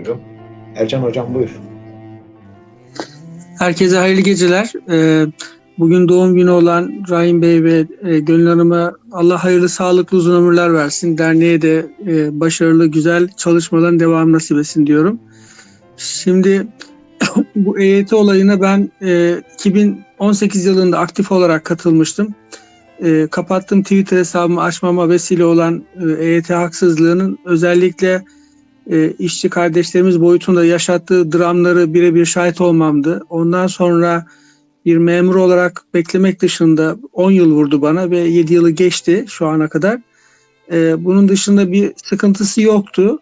ediyorum. Ercan Hocam buyur. Herkese hayırlı geceler. Ee, bugün doğum günü olan Rahim Bey ve e, Gönül Hanım'a Allah hayırlı, sağlıklı, uzun ömürler versin. Derneğe de e, başarılı, güzel çalışmaların devam nasip etsin diyorum. Şimdi bu EYT olayına ben e, 2018 yılında aktif olarak katılmıştım. E, kapattığım Twitter hesabımı açmama vesile olan e, EYT haksızlığının özellikle e, işçi kardeşlerimiz boyutunda yaşattığı dramları birebir şahit olmamdı. Ondan sonra bir memur olarak beklemek dışında 10 yıl vurdu bana ve 7 yılı geçti şu ana kadar. E, bunun dışında bir sıkıntısı yoktu.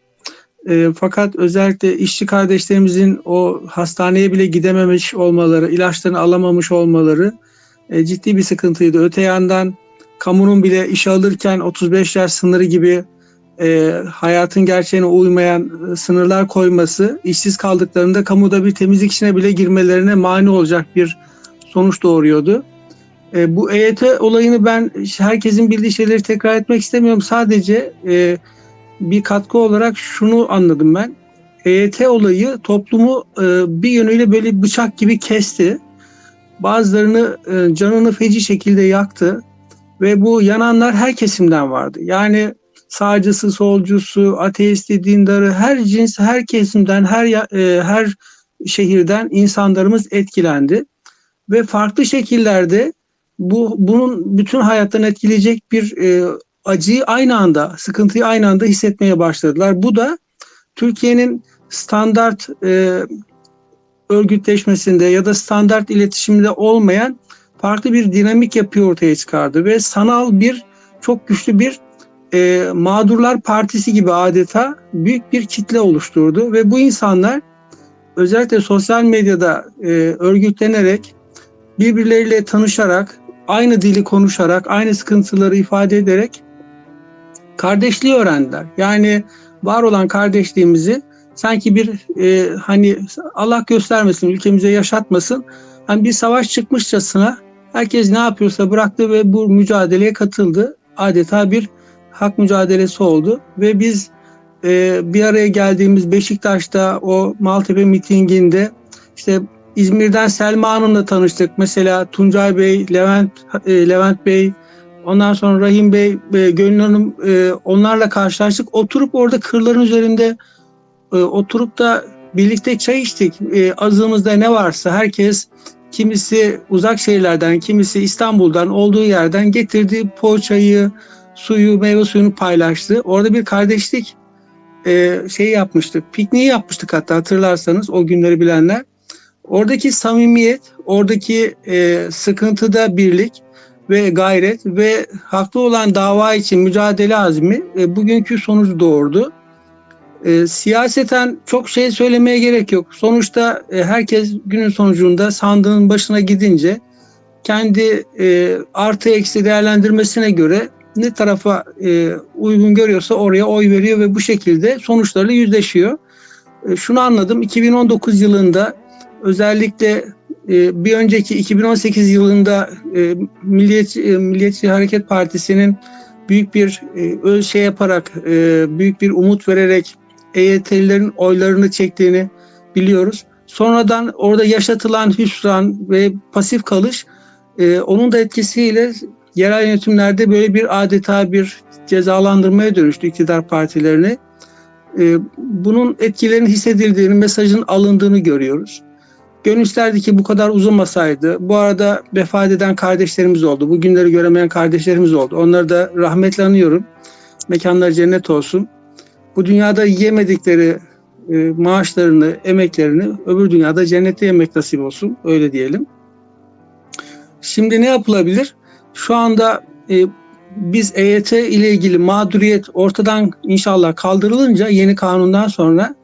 E, fakat özellikle işçi kardeşlerimizin o hastaneye bile gidememiş olmaları, ilaçlarını alamamış olmaları e, ciddi bir sıkıntıydı. Öte yandan kamunun bile iş alırken 35 yaş sınırı gibi e, hayatın gerçeğine uymayan e, sınırlar koyması, işsiz kaldıklarında kamuda bir temizlik işine bile girmelerine mani olacak bir sonuç doğuruyordu. E, bu EYT olayını ben herkesin bildiği şeyleri tekrar etmek istemiyorum. Sadece e, bir katkı olarak şunu anladım ben. EYT olayı toplumu e, bir yönüyle böyle bıçak gibi kesti. Bazılarını e, canını feci şekilde yaktı ve bu yananlar her kesimden vardı. Yani sağcısı, solcusu, ateisti, dindarı, her cins, her kesimden, her e, her şehirden insanlarımız etkilendi ve farklı şekillerde bu bunun bütün hayattan etkileyecek bir e, acıyı aynı anda, sıkıntıyı aynı anda hissetmeye başladılar. Bu da Türkiye'nin standart e, örgütleşmesinde ya da standart iletişimde olmayan farklı bir dinamik yapıyı ortaya çıkardı ve sanal bir çok güçlü bir e, mağdurlar partisi gibi adeta büyük bir kitle oluşturdu ve bu insanlar özellikle sosyal medyada e, örgütlenerek birbirleriyle tanışarak aynı dili konuşarak aynı sıkıntıları ifade ederek kardeşliği öğrendiler. Yani var olan kardeşliğimizi sanki bir e, hani Allah göstermesin ülkemize yaşatmasın hani bir savaş çıkmışçasına herkes ne yapıyorsa bıraktı ve bu mücadeleye katıldı. Adeta bir hak mücadelesi oldu ve biz e, bir araya geldiğimiz Beşiktaş'ta o Maltepe mitinginde işte İzmir'den Selma Hanım'la tanıştık. Mesela Tuncay Bey, Levent e, Levent Bey, ondan sonra Rahim Bey, e, Gönül Hanım e, onlarla karşılaştık. Oturup orada kırların üzerinde e, oturup da birlikte çay içtik. E, azığımızda ne varsa herkes kimisi uzak şehirlerden, kimisi İstanbul'dan olduğu yerden getirdiği poğaçayı, suyu, meyve suyunu paylaştı. Orada bir kardeşlik e, şey yapmıştık. Pikniği yapmıştık hatta hatırlarsanız o günleri bilenler. Oradaki samimiyet, oradaki e, sıkıntıda birlik ve gayret ve haklı olan dava için mücadele azmi e, bugünkü sonucu doğurdu. E, siyaseten çok şey söylemeye gerek yok. Sonuçta e, herkes günün sonucunda sandığın başına gidince kendi e, artı eksi değerlendirmesine göre ne tarafa e, uygun görüyorsa oraya oy veriyor ve bu şekilde sonuçlarıyla yüzleşiyor. E, şunu anladım 2019 yılında özellikle e, bir önceki 2018 yılında e, Milliyetçi, e, Milliyetçi Hareket Partisi'nin büyük bir e, şey yaparak e, büyük bir umut vererek EYT'lilerin oylarını çektiğini biliyoruz. Sonradan orada yaşatılan hüsran ve pasif kalış e, onun da etkisiyle yerel yönetimlerde böyle bir adeta bir cezalandırmaya dönüştü iktidar partilerini. E, bunun etkilerinin hissedildiğini, mesajın alındığını görüyoruz. Gönül isterdi ki bu kadar uzamasaydı. Bu arada vefat eden kardeşlerimiz oldu. Bu günleri göremeyen kardeşlerimiz oldu. Onları da rahmetle anıyorum. Mekanları cennet olsun. Bu dünyada yemedikleri e, maaşlarını, emeklerini öbür dünyada cennette yemek nasip olsun. Öyle diyelim. Şimdi ne yapılabilir? Şu anda e, biz EYT ile ilgili mağduriyet ortadan inşallah kaldırılınca yeni kanundan sonra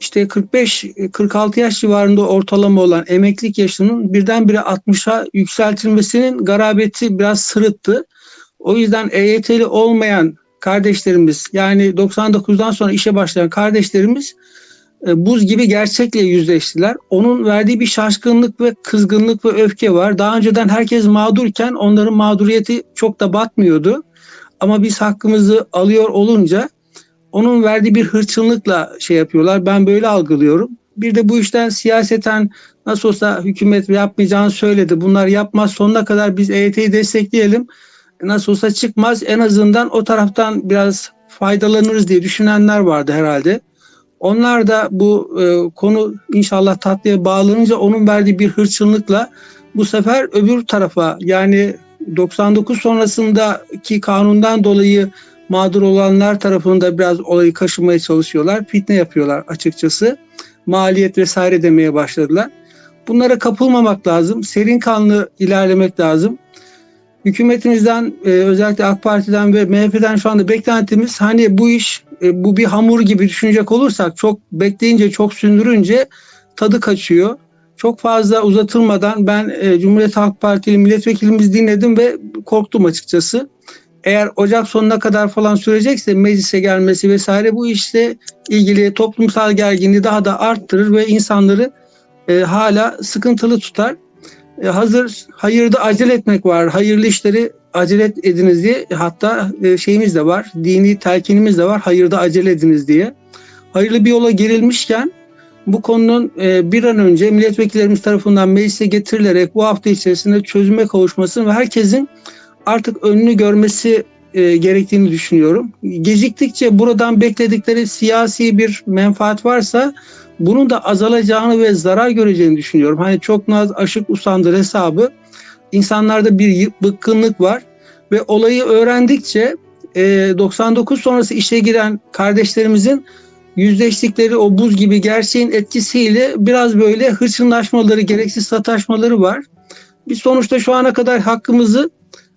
işte 45-46 yaş civarında ortalama olan emeklilik yaşının birdenbire 60'a yükseltilmesinin garabeti biraz sırıttı. O yüzden EYT'li olmayan kardeşlerimiz yani 99'dan sonra işe başlayan kardeşlerimiz buz gibi gerçekle yüzleştiler. Onun verdiği bir şaşkınlık ve kızgınlık ve öfke var. Daha önceden herkes mağdurken onların mağduriyeti çok da batmıyordu. Ama biz hakkımızı alıyor olunca onun verdiği bir hırçınlıkla şey yapıyorlar. Ben böyle algılıyorum. Bir de bu işten siyaseten nasıl olsa hükümet yapmayacağını söyledi. Bunlar yapmaz sonuna kadar biz EYT'yi destekleyelim. Nasıl olsa çıkmaz. En azından o taraftan biraz faydalanırız diye düşünenler vardı herhalde. Onlar da bu e, konu inşallah tatlıya bağlanınca onun verdiği bir hırçınlıkla bu sefer öbür tarafa yani 99 sonrasındaki kanundan dolayı mağdur olanlar tarafında biraz olayı kaşımaya çalışıyorlar. Fitne yapıyorlar açıkçası. Maliyet vesaire demeye başladılar. Bunlara kapılmamak lazım. Serin kanlı ilerlemek lazım. Hükümetimizden e, özellikle AK Parti'den ve MHP'den şu anda beklentimiz hani bu iş e, bu bir hamur gibi düşünecek olursak çok bekleyince çok sündürünce tadı kaçıyor. Çok fazla uzatılmadan ben e, Cumhuriyet Halk Partili milletvekilimizi dinledim ve korktum açıkçası. Eğer Ocak sonuna kadar falan sürecekse meclise gelmesi vesaire bu işle ilgili toplumsal gerginliği daha da arttırır ve insanları e, hala sıkıntılı tutar. E, hazır hayırda acele etmek var. Hayırlı işleri acele ediniz diye hatta e, şeyimiz de var. Dini telkinimiz de var. Hayırda acele ediniz diye. Hayırlı bir yola girilmişken bu konunun e, bir an önce milletvekillerimiz tarafından meclise getirilerek bu hafta içerisinde çözüme kavuşmasını ve herkesin artık önünü görmesi e, gerektiğini düşünüyorum. Geciktikçe buradan bekledikleri siyasi bir menfaat varsa bunun da azalacağını ve zarar göreceğini düşünüyorum. Hani çok naz aşık usandır hesabı. İnsanlarda bir bıkkınlık var ve olayı öğrendikçe e, 99 sonrası işe giren kardeşlerimizin yüzleştikleri o buz gibi gerçeğin etkisiyle biraz böyle hırçınlaşmaları, gereksiz sataşmaları var. Biz sonuçta şu ana kadar hakkımızı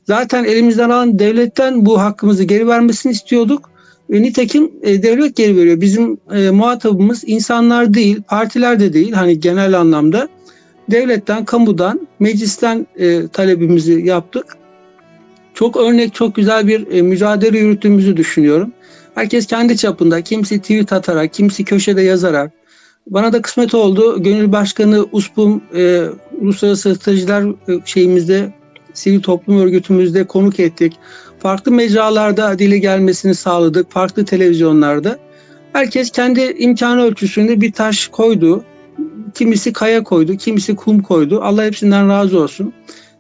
zaten elimizden alan devletten bu hakkımızı geri vermesini istiyorduk. E, nitekim e, devlet geri veriyor. Bizim e, muhatabımız insanlar değil, partiler de değil hani genel anlamda. Devletten, kamudan, meclisten e, talebimizi yaptık. Çok örnek, çok güzel bir e, mücadele yürüttüğümüzü düşünüyorum. Herkes kendi çapında, kimisi tweet atarak, kimisi köşede yazarak. Bana da kısmet oldu. Gönül Başkanı USPUM e, Uluslararası Stratejiler e, şeyimizde, sivil toplum örgütümüzde konuk ettik. Farklı mecralarda dile gelmesini sağladık. Farklı televizyonlarda. Herkes kendi imkanı ölçüsünde bir taş koydu. Kimisi kaya koydu, kimisi kum koydu. Allah hepsinden razı olsun.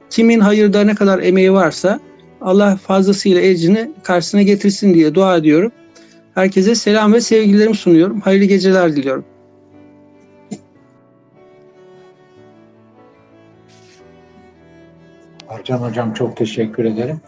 Kimin hayırda ne kadar emeği varsa Allah fazlasıyla ecrini karşısına getirsin diye dua ediyorum. Herkese selam ve sevgilerimi sunuyorum. Hayırlı geceler diliyorum. Ercan Hocam çok teşekkür ederim.